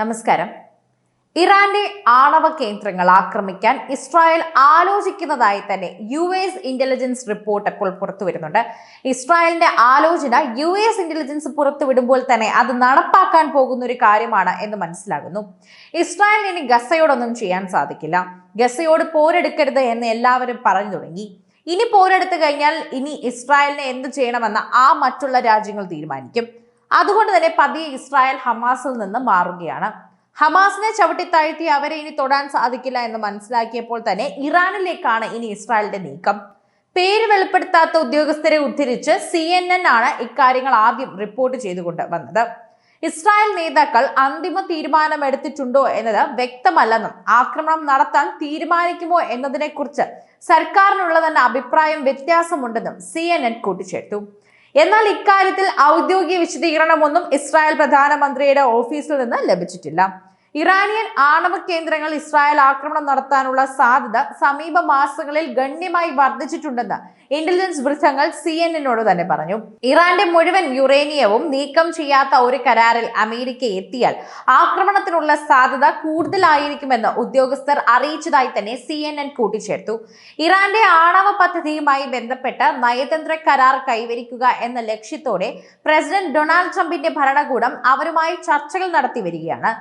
നമസ്കാരം. ഇറാന്റെ ആണവ കേന്ദ്രങ്ങൾ ആക്രമിക്കാൻ ഇസ്രായേൽ ആലോചിക്കുന്നതായി തന്നെ യു എസ് ഇന്റലിജൻസ് റിപ്പോർട്ട് ഇപ്പോൾ പുറത്തു വരുന്നുണ്ട്. ഇസ്രായേലിന്റെ ആലോചന യു എസ് ഇന്റലിജൻസ് പുറത്തുവിടുമ്പോൾ തന്നെ അത് നടപ്പാക്കാൻ പോകുന്ന ഒരു കാര്യമാണ് എന്ന് മനസ്സിലാകുന്നു. ഇസ്രായേലിന് ഇനി ഗസയോടൊന്നും ചെയ്യാൻ സാധിക്കില്ല. ഗസയോട് പോരെടുക്കരുത് എന്ന് എല്ലാവരും പറഞ്ഞു തുടങ്ങി. ഇനി പോരെടുത്തു കഴിഞ്ഞാൽ ഇനി ഇസ്രായേലിനെ എന്ത് ചെയ്യണമെന്ന് ആ മറ്റുള്ള രാജ്യങ്ങൾ തീരുമാനിക്കും. അതുകൊണ്ട് തന്നെ പതിയെ ഇസ്രായേൽ ഹമാസിൽ നിന്ന് മാറുകയാണ്. ഹമാസിനെ ചവിട്ടിത്താഴ്ത്തി അവരെ ഇനി തൊടാൻ സാധിക്കില്ല എന്ന് മനസ്സിലാക്കിയപ്പോൾ തന്നെ ഇറാനിലേക്കാണ് ഇനി ഇസ്രായേലിന്റെ നീക്കം. പേര് വെളിപ്പെടുത്താത്ത ഉദ്യോഗസ്ഥരെ ഉദ്ധരിച്ച് സി എൻ എൻ ആണ് ഇക്കാര്യങ്ങൾ ആദ്യം റിപ്പോർട്ട് ചെയ്തുകൊണ്ട് വന്നത്. ഇസ്രായേൽ നേതാക്കൾ അന്തിമ തീരുമാനം എടുത്തിട്ടുണ്ടോ എന്നത് വ്യക്തമല്ലെന്നും ആക്രമണം നടത്താൻ തീരുമാനിക്കുമോ എന്നതിനെക്കുറിച്ച് സർക്കാരിനുള്ള തന്നെ അഭിപ്രായം വ്യത്യാസമുണ്ടെന്നും സി എൻ എൻ കൂട്ടിച്ചേർത്തു. എന്നാൽ ഇക്കാര്യത്തിൽ ഔദ്യോഗിക വിശദീകരണമൊന്നും ഇസ്രായേൽ പ്രധാനമന്ത്രിയുടെ ഓഫീസിൽ നിന്ന് ലഭിച്ചിട്ടില്ല. ഇറാനിയൻ ആണവ കേന്ദ്രങ്ങൾ ഇസ്രായേൽ ആക്രമണം നടത്താനുള്ള സാധ്യത സമീപ മാസങ്ങളിൽ ഗണ്യമായി വർദ്ധിച്ചിട്ടുണ്ടെന്ന് ഇന്റലിജൻസ് വൃത്തങ്ങൾ സി എൻ എന്നോട് തന്നെ പറഞ്ഞു. ഇറാന്റെ മുഴുവൻ യുറേനിയവും നീക്കം ചെയ്യാത്ത ഒരു കരാറിൽ അമേരിക്ക എത്തിയാൽ ആക്രമണത്തിനുള്ള സാധ്യത കൂടുതലായിരിക്കുമെന്ന് ഉദ്യോഗസ്ഥർ അറിയിച്ചതായി തന്നെ സി എൻ എൻ കൂട്ടിച്ചേർത്തു. ഇറാന്റെ ആണവ പദ്ധതിയുമായി ബന്ധപ്പെട്ട് നയതന്ത്ര കരാർ കൈവരിക്കുക എന്ന ലക്ഷ്യത്തോടെ പ്രസിഡന്റ് ഡൊണാൾഡ് ട്രംപിന്റെ ഭരണകൂടം അവരുമായി ചർച്ചകൾ നടത്തി വരികയാണ്.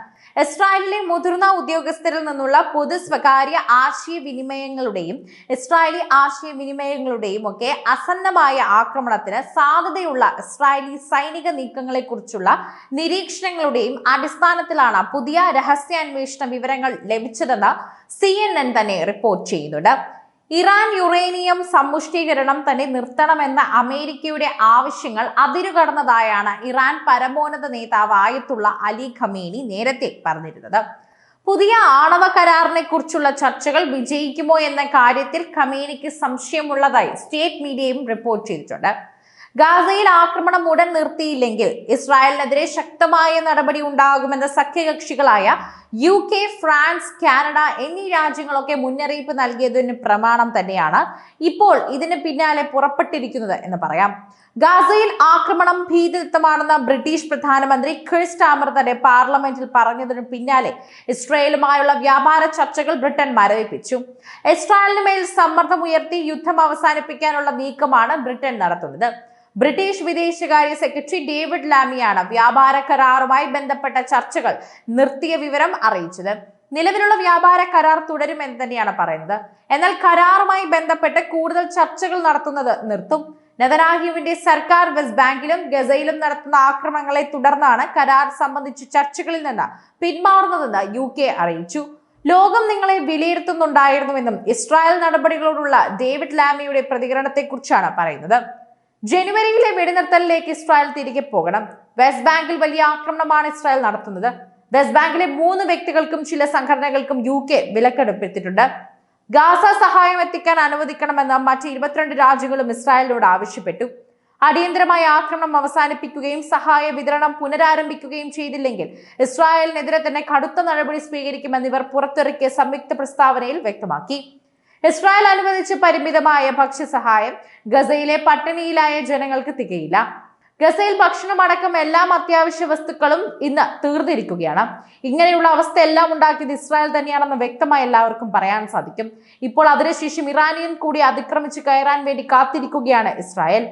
ഇസ്രായേലിലെ മുതിർന്ന ഉദ്യോഗസ്ഥരിൽ നിന്നുള്ള പൊതു സ്വകാര്യ ആശയവിനിമയങ്ങളുടെയും ഇസ്രായേലി ആശയവിനിമയങ്ങളുടെയും ഒക്കെ അസന്നമായ ആക്രമണത്തിന് സാധ്യതയുള്ള ഇസ്രായേലി സൈനിക നീക്കങ്ങളെക്കുറിച്ചുള്ള നിരീക്ഷണങ്ങളുടെയും അടിസ്ഥാനത്തിലാണ് പുതിയ രഹസ്യാന്വേഷണ വിവരങ്ങൾ ലഭിച്ചതെന്ന് സി തന്നെ റിപ്പോർട്ട് ചെയ്യുന്നുണ്ട്. ഇറാൻ യുറേനിയം സമ്പുഷ്ടീകരണം തന്നെ നിർത്തണമെന്ന അമേരിക്കയുടെ ആവശ്യങ്ങൾ അതിരുകടന്നതായാണ് ഇറാൻ പരമോന്നത നേതാവ് ആയത്തുള്ള അലി ഖമേനി നേരത്തെ പറഞ്ഞിരുന്നത്. പുതിയ ആണവ കരാറിനെ കുറിച്ചുള്ള ചർച്ചകൾ വിജയിക്കുമോ എന്ന കാര്യത്തിൽ ഖമേനിക്ക് സംശയമുള്ളതായി സ്റ്റേറ്റ് മീഡിയയും റിപ്പോർട്ട് ചെയ്തിട്ടുണ്ട്. ഗാസയിൽ ആക്രമണം ഉടൻ നിർത്തിയില്ലെങ്കിൽ ഇസ്രായേലിനെതിരെ ശക്തമായ നടപടി ഉണ്ടാകുമെന്ന സഖ്യകക്ഷികളായ യു കെ ഫ്രാൻസ് കാനഡ എന്നീ രാജ്യങ്ങളൊക്കെ മുന്നറിയിപ്പ് നൽകിയതിന് പ്രമാണം തന്നെയാണ് ഇപ്പോൾ ഇതിന് പിന്നാലെ പുറപ്പെട്ടിരിക്കുന്നത് എന്ന് പറയാം. ഗാസയിൽ ആക്രമണം ഭീതിയുക്തമാണെന്ന് ബ്രിട്ടീഷ് പ്രധാനമന്ത്രി ക്രിസ് ടാമർ തന്നെ പാർലമെന്റിൽ പറഞ്ഞതിനു പിന്നാലെ ഇസ്രായേലുമായുള്ള വ്യാപാര ചർച്ചകൾ ബ്രിട്ടൻ മരവിപ്പിച്ചു. ഇസ്രായേലിന് മേൽ സമ്മർദ്ദമുയർത്തി യുദ്ധം അവസാനിപ്പിക്കാനുള്ള നീക്കമാണ് ബ്രിട്ടൻ നടത്തുന്നത്. ബ്രിട്ടീഷ് വിദേശകാര്യ സെക്രട്ടറി ഡേവിഡ് ലാമിയാണ് വ്യാപാര കരാറുമായി ബന്ധപ്പെട്ട ചർച്ചകൾ നിർത്തിയ വിവരം അറിയിച്ചത്. നിലവിലുള്ള വ്യാപാര കരാർ തുടരുമെന്ന് തന്നെയാണ് പറയുന്നത്. എന്നാൽ കരാറുമായി ബന്ധപ്പെട്ട് കൂടുതൽ ചർച്ചകൾ നടത്തുന്നത് നിർത്തും. നെതനാഹ്യുവിന്റെ സർക്കാർ വെസ്റ്റ് ബാങ്കിലും ഗസയിലും നടത്തുന്ന ആക്രമണങ്ങളെ തുടർന്നാണ് കരാർ സംബന്ധിച്ച ചർച്ചകളിൽ നിന്ന് പിന്മാറുന്നതെന്ന് യു കെ അറിയിച്ചു. ലോകം നിങ്ങളെ വിലയിരുത്തുന്നുണ്ടായിരുന്നുവെന്നും ഇസ്രായേൽ നടപടികളോടുള്ള ഡേവിഡ് ലാമിയുടെ പ്രതികരണത്തെക്കുറിച്ചാണ് പറയുന്നത്. ജനുവരിയിലെ വെടിനിർത്തലിലേക്ക് ഇസ്രായേൽ തിരികെ പോകണം. വെസ്റ്റ് ബാങ്കിൽ വലിയ ആക്രമണമാണ് ഇസ്രായേൽ നടത്തുന്നത്. വെസ്റ്റ് ബാങ്കിലെ മൂന്ന് വ്യക്തികൾക്കും ചില സംഘടനകൾക്കും യു കെ വിലക്കെടുപ്പിച്ചിട്ടുണ്ട്. ഗാസ സഹായം എത്തിക്കാൻ അനുവദിക്കണമെന്ന് മറ്റ് ഇരുപത്തിരണ്ട് രാജ്യങ്ങളും ഇസ്രായേലിനോട് ആവശ്യപ്പെട്ടു. അടിയന്തരമായ ആക്രമണം അവസാനിപ്പിക്കുകയും സഹായ വിതരണം പുനരാരംഭിക്കുകയും ചെയ്തില്ലെങ്കിൽ ഇസ്രായേലിനെതിരെ തന്നെ കടുത്ത നടപടി സ്വീകരിക്കുമെന്ന് ഇവർ പുറത്തിറക്കിയ സംയുക്ത പ്രസ്താവനയിൽ വ്യക്തമാക്കി. ഇസ്രായേൽ അനുവദിച്ച് പരിമിതമായ ഭക്ഷ്യസഹായം ഗസയിലെ പട്ടിണിയിലായ ജനങ്ങൾക്ക് തികയില്ല. ഗസയിൽ ഭക്ഷണമടക്കം എല്ലാം അത്യാവശ്യ വസ്തുക്കളും ഇന്ന് തീർന്നിരിക്കുകയാണ്. ഇങ്ങനെയുള്ള അവസ്ഥ എല്ലാം ഉണ്ടാക്കിയത് ഇസ്രായേൽ തന്നെയാണെന്ന് വ്യക്തമായി എല്ലാവർക്കും പറയാൻ സാധിക്കും. ഇപ്പോൾ അതിനുശേഷം ഇറാനിയൻ കൂടി അതിക്രമിച്ച് കയറാൻ വേണ്ടി കാത്തിരിക്കുകയാണ് ഇസ്രായേൽ.